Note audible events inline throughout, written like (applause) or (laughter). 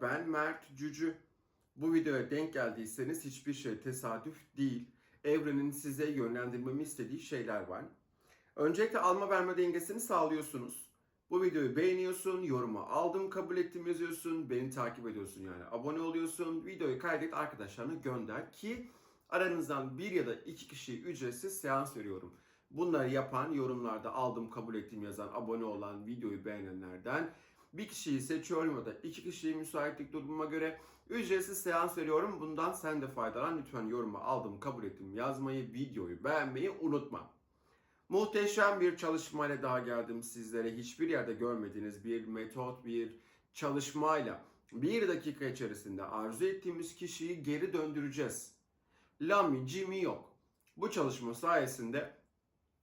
ben Mert Cücü. Bu videoya denk geldiyseniz hiçbir şey tesadüf değil. Evrenin size yönlendirmemi istediği şeyler var. Öncelikle alma verme dengesini sağlıyorsunuz. Bu videoyu beğeniyorsun, yoruma aldım kabul ettim yazıyorsun, beni takip ediyorsun yani abone oluyorsun, videoyu kaydet arkadaşlarına gönder ki aranızdan bir ya da iki kişiye ücretsiz seans veriyorum. Bunları yapan, yorumlarda aldım kabul ettim yazan, abone olan, videoyu beğenenlerden bir kişiyi seçiyorum ya da iki kişiyi müsaitlik durumuma göre ücretsiz seans veriyorum. Bundan sen de faydalan. Lütfen yoruma aldım, kabul ettim yazmayı, videoyu beğenmeyi unutma. Muhteşem bir çalışmayla daha geldim sizlere. Hiçbir yerde görmediğiniz bir metot, bir çalışmayla bir dakika içerisinde arzu ettiğimiz kişiyi geri döndüreceğiz. Lami, Jimmy yok. Bu çalışma sayesinde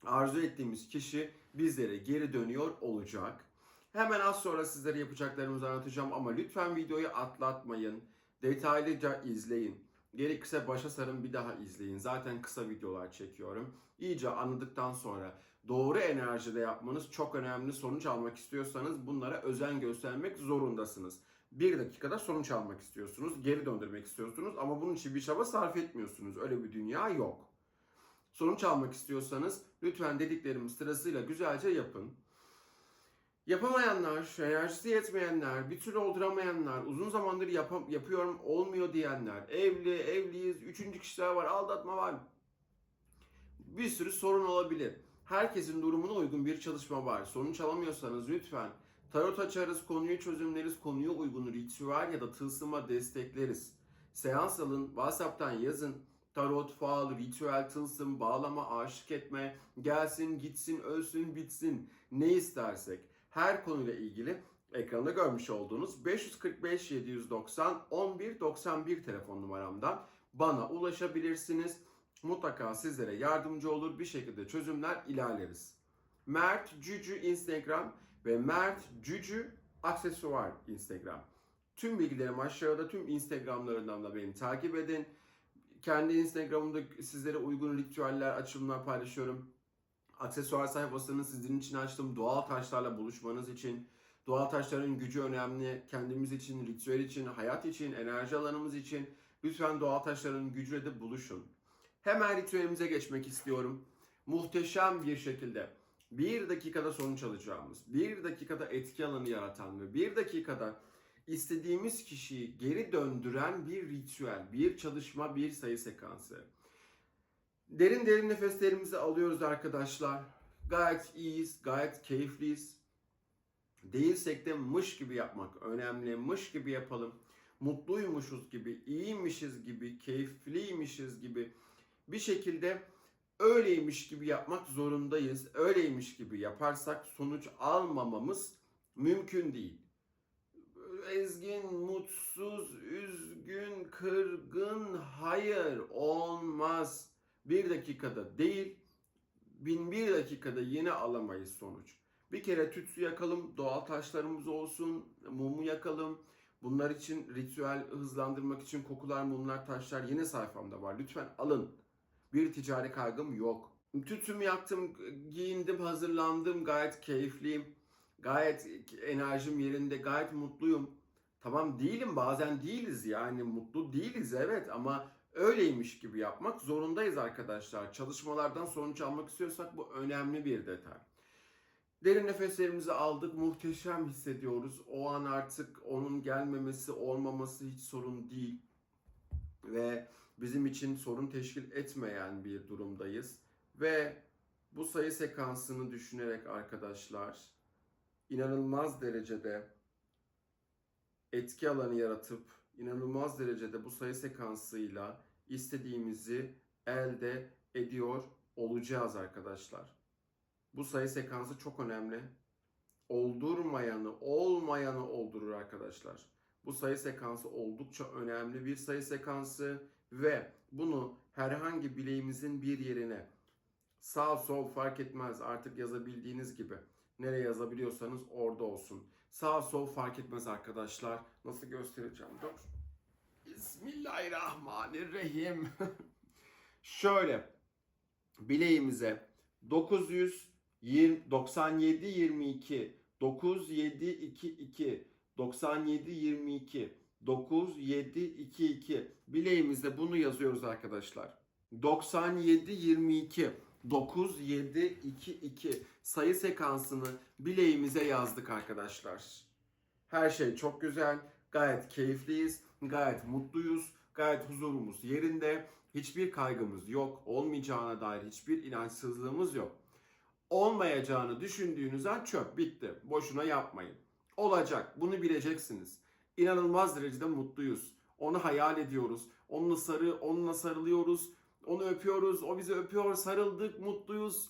arzu ettiğimiz kişi bizlere geri dönüyor olacak. Hemen az sonra sizlere yapacaklarımızı anlatacağım ama lütfen videoyu atlatmayın. Detaylıca izleyin. Gerekirse başa sarın bir daha izleyin. Zaten kısa videolar çekiyorum. İyice anladıktan sonra doğru enerjide yapmanız çok önemli. Sonuç almak istiyorsanız bunlara özen göstermek zorundasınız. Bir dakikada sonuç almak istiyorsunuz, geri döndürmek istiyorsunuz ama bunun için bir çaba sarf etmiyorsunuz. Öyle bir dünya yok. Sonuç almak istiyorsanız lütfen dediklerimi sırasıyla güzelce yapın. Yapamayanlar, enerjisi yetmeyenler, bir türlü olduramayanlar, uzun zamandır yapam- yapıyorum olmuyor diyenler, evli, evliyiz, üçüncü kişiler var, aldatma var. Bir sürü sorun olabilir. Herkesin durumuna uygun bir çalışma var. Sonuç alamıyorsanız lütfen tarot açarız, konuyu çözümleriz, konuya uygun ritüel ya da tılsıma destekleriz. Seans alın, WhatsApp'tan yazın. Tarot, fal, ritüel, tılsım, bağlama, aşık etme, gelsin, gitsin, ölsün, bitsin. Ne istersek her konuyla ilgili ekranda görmüş olduğunuz 545 790 11 91 telefon numaramdan bana ulaşabilirsiniz. Mutlaka sizlere yardımcı olur bir şekilde çözümler ilerleriz. Mert Cücü Instagram ve Mert Cücü aksesuar Instagram. Tüm bilgilerim aşağıda tüm Instagramlarından da beni takip edin. Kendi Instagram'ımda sizlere uygun ritüeller, açılımlar paylaşıyorum aksesuar sayfasını sizin için açtım. Doğal taşlarla buluşmanız için. Doğal taşların gücü önemli. Kendimiz için, ritüel için, hayat için, enerji alanımız için. Lütfen doğal taşların gücüyle de buluşun. Hemen ritüelimize geçmek istiyorum. Muhteşem bir şekilde bir dakikada sonuç alacağımız, bir dakikada etki alanı yaratan ve bir dakikada istediğimiz kişiyi geri döndüren bir ritüel, bir çalışma, bir sayı sekansı. Derin derin nefeslerimizi alıyoruz arkadaşlar. Gayet iyiyiz, gayet keyifliyiz. Değilsek de mış gibi yapmak önemli. Mış gibi yapalım. Mutluymuşuz gibi, iyiymişiz gibi, keyifliymişiz gibi bir şekilde öyleymiş gibi yapmak zorundayız. Öyleymiş gibi yaparsak sonuç almamamız mümkün değil. Ezgin, mutsuz, üzgün, kırgın, hayır olmaz bir dakikada değil, bin bir dakikada yine alamayız sonuç. Bir kere tütsü yakalım, doğal taşlarımız olsun, mumu yakalım. Bunlar için ritüel hızlandırmak için kokular, mumlar, taşlar yine sayfamda var. Lütfen alın. Bir ticari kaygım yok. Tütümü yaktım, giyindim, hazırlandım, gayet keyifliyim. Gayet enerjim yerinde, gayet mutluyum. Tamam değilim, bazen değiliz yani mutlu değiliz evet ama öyleymiş gibi yapmak zorundayız arkadaşlar. Çalışmalardan sonuç almak istiyorsak bu önemli bir detay. Derin nefeslerimizi aldık, muhteşem hissediyoruz. O an artık onun gelmemesi, olmaması hiç sorun değil. Ve bizim için sorun teşkil etmeyen bir durumdayız. Ve bu sayı sekansını düşünerek arkadaşlar inanılmaz derecede etki alanı yaratıp inanılmaz derecede bu sayı sekansıyla istediğimizi elde ediyor olacağız arkadaşlar. Bu sayı sekansı çok önemli. Oldurmayanı, olmayanı oldurur arkadaşlar. Bu sayı sekansı oldukça önemli bir sayı sekansı ve bunu herhangi bileğimizin bir yerine Sağ sol fark etmez artık yazabildiğiniz gibi. Nereye yazabiliyorsanız orada olsun. Sağ sol fark etmez arkadaşlar. Nasıl göstereceğim? Dur. Bismillahirrahmanirrahim. (laughs) Şöyle bileğimize 920 97 22 97 22 97 22 97 22 bileğimizde bunu yazıyoruz arkadaşlar. 97 22 97 22 sayı sekansını bileğimize yazdık arkadaşlar. Her şey çok güzel. Gayet keyifliyiz. Gayet mutluyuz. Gayet huzurumuz yerinde. Hiçbir kaygımız yok. Olmayacağına dair hiçbir inançsızlığımız yok. Olmayacağını düşündüğünüz an çöp bitti. Boşuna yapmayın. Olacak. Bunu bileceksiniz. İnanılmaz derecede mutluyuz. Onu hayal ediyoruz. Onunla sarı, onunla sarılıyoruz. Onu öpüyoruz. O bizi öpüyor. Sarıldık, mutluyuz.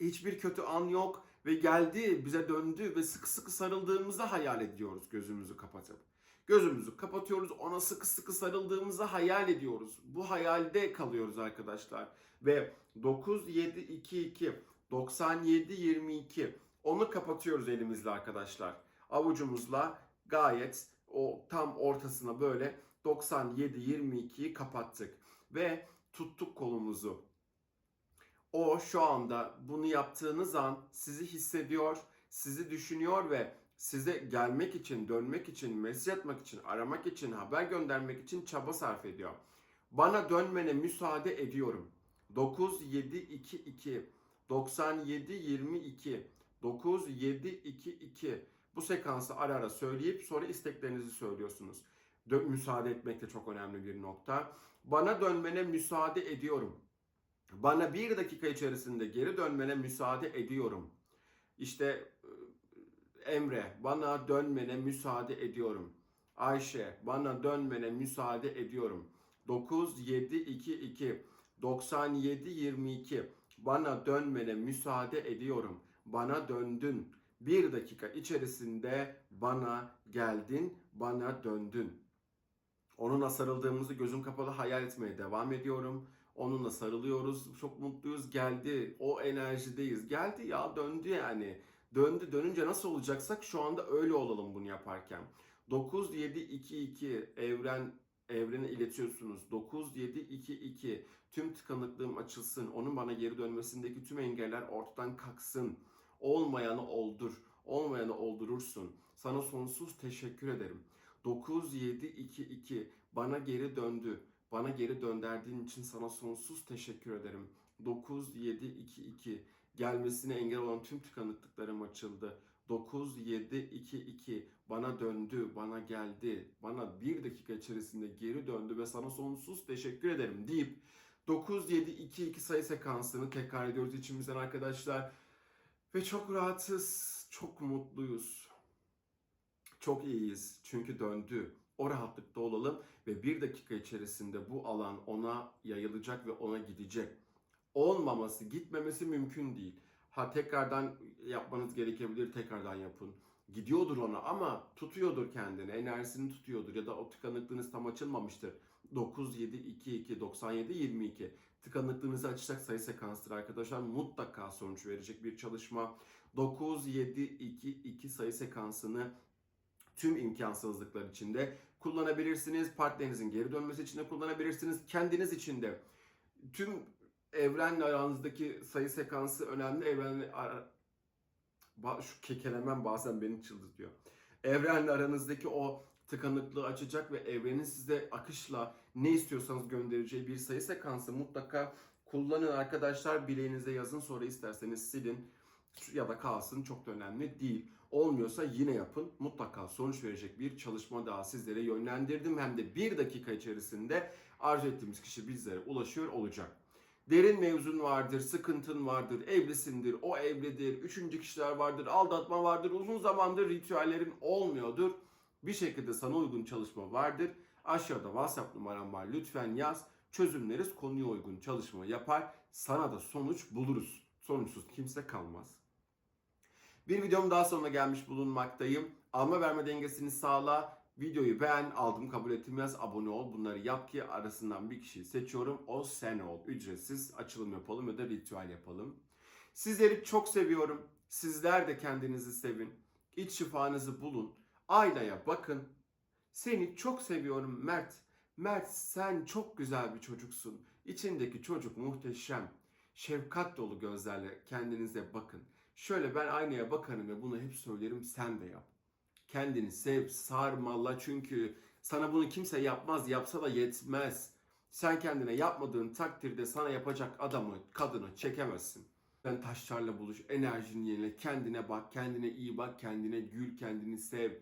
Hiçbir kötü an yok ve geldi, bize döndü ve sıkı sıkı sarıldığımızı hayal ediyoruz gözümüzü kapatıp. Gözümüzü kapatıyoruz, ona sıkı sıkı sarıldığımızı hayal ediyoruz. Bu hayalde kalıyoruz arkadaşlar. Ve 9 7 2 2 97 22 onu kapatıyoruz elimizle arkadaşlar. Avucumuzla gayet o tam ortasına böyle 97 22'yi kapattık ve tuttuk kolumuzu. O şu anda bunu yaptığınız an sizi hissediyor, sizi düşünüyor ve size gelmek için, dönmek için, mesaj atmak için, aramak için, haber göndermek için çaba sarf ediyor. Bana dönmene müsaade ediyorum. 9 7 2 2 97 22 9 7 2 2 bu sekansı ara ara söyleyip sonra isteklerinizi söylüyorsunuz. Müsaade etmek de çok önemli bir nokta. Bana dönmene müsaade ediyorum. Bana bir dakika içerisinde geri dönmene müsaade ediyorum. İşte Emre bana dönmene müsaade ediyorum. Ayşe bana dönmene müsaade ediyorum. 9 7 2 2 97 22 bana dönmene müsaade ediyorum. Bana döndün. Bir dakika içerisinde bana geldin, bana döndün. Onunla sarıldığımızı gözüm kapalı hayal etmeye devam ediyorum. Onunla sarılıyoruz. Çok mutluyuz. Geldi. O enerjideyiz. Geldi ya döndü yani. Döndü. Dönünce nasıl olacaksak şu anda öyle olalım bunu yaparken. 9 7 2 2 evren evrene iletiyorsunuz. 9 7 2 2 tüm tıkanıklığım açılsın. Onun bana geri dönmesindeki tüm engeller ortadan kalksın. Olmayanı oldur. Olmayanı oldurursun. Sana sonsuz teşekkür ederim. 9 7 2 2 bana geri döndü. Bana geri dönderdiğin için sana sonsuz teşekkür ederim. 9 7 2 2 gelmesine engel olan tüm tıkanıklıklarım açıldı. 9 7 2 2 bana döndü, bana geldi. Bana bir dakika içerisinde geri döndü ve sana sonsuz teşekkür ederim deyip 9 7 2 2 sayı sekansını tekrar ediyoruz içimizden arkadaşlar. Ve çok rahatız, çok mutluyuz. Çok iyiyiz çünkü döndü. O rahatlıkta olalım ve bir dakika içerisinde bu alan ona yayılacak ve ona gidecek. Olmaması, gitmemesi mümkün değil. Ha tekrardan yapmanız gerekebilir, tekrardan yapın. Gidiyordur ona ama tutuyordur kendini, enerjisini tutuyordur ya da o tıkanıklığınız tam açılmamıştır. 9, 7, 2, 2, 97, 22. Tıkanıklığınızı açacak sayı sekansıdır arkadaşlar. Mutlaka sonuç verecek bir çalışma. 9, 7, 2, 2 sayı sekansını tüm imkansızlıklar içinde kullanabilirsiniz. Partnerinizin geri dönmesi için de kullanabilirsiniz. Kendiniz için de. Tüm evrenle aranızdaki sayı sekansı önemli. Evrenle ara... Şu kekelemem bazen beni çıldırtıyor. Evrenle aranızdaki o tıkanıklığı açacak ve evrenin size akışla ne istiyorsanız göndereceği bir sayı sekansı mutlaka kullanın arkadaşlar. Bileğinize yazın sonra isterseniz silin ya da kalsın çok da önemli değil. Olmuyorsa yine yapın. Mutlaka sonuç verecek bir çalışma daha sizlere yönlendirdim. Hem de bir dakika içerisinde arzu ettiğimiz kişi bizlere ulaşıyor olacak. Derin mevzun vardır, sıkıntın vardır, evlisindir, o evlidir, üçüncü kişiler vardır, aldatma vardır, uzun zamandır ritüellerin olmuyordur. Bir şekilde sana uygun çalışma vardır. Aşağıda WhatsApp numaram var. Lütfen yaz. Çözümleriz konuya uygun çalışma yapar. Sana da sonuç buluruz. Sonuçsuz kimse kalmaz. Bir videom daha sonuna gelmiş bulunmaktayım. Alma verme dengesini sağla. Videoyu beğen, aldım kabul ettim abone ol. Bunları yap ki arasından bir kişiyi seçiyorum. O sen ol. Ücretsiz açılım yapalım ya da ritüel yapalım. Sizleri çok seviyorum. Sizler de kendinizi sevin. İç şifanızı bulun. Aynaya bakın. Seni çok seviyorum Mert. Mert sen çok güzel bir çocuksun. İçindeki çocuk muhteşem. Şefkat dolu gözlerle kendinize bakın. Şöyle ben aynaya bakarım ve bunu hep söylerim sen de yap. Kendini sev, sarmala çünkü sana bunu kimse yapmaz, yapsa da yetmez. Sen kendine yapmadığın takdirde sana yapacak adamı, kadını çekemezsin. Sen taşlarla buluş, enerjini yenile, kendine bak, kendine iyi bak, kendine gül, kendini sev.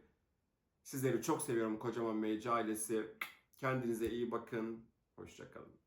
Sizleri çok seviyorum kocaman Meyce ailesi. Kendinize iyi bakın. Hoşçakalın.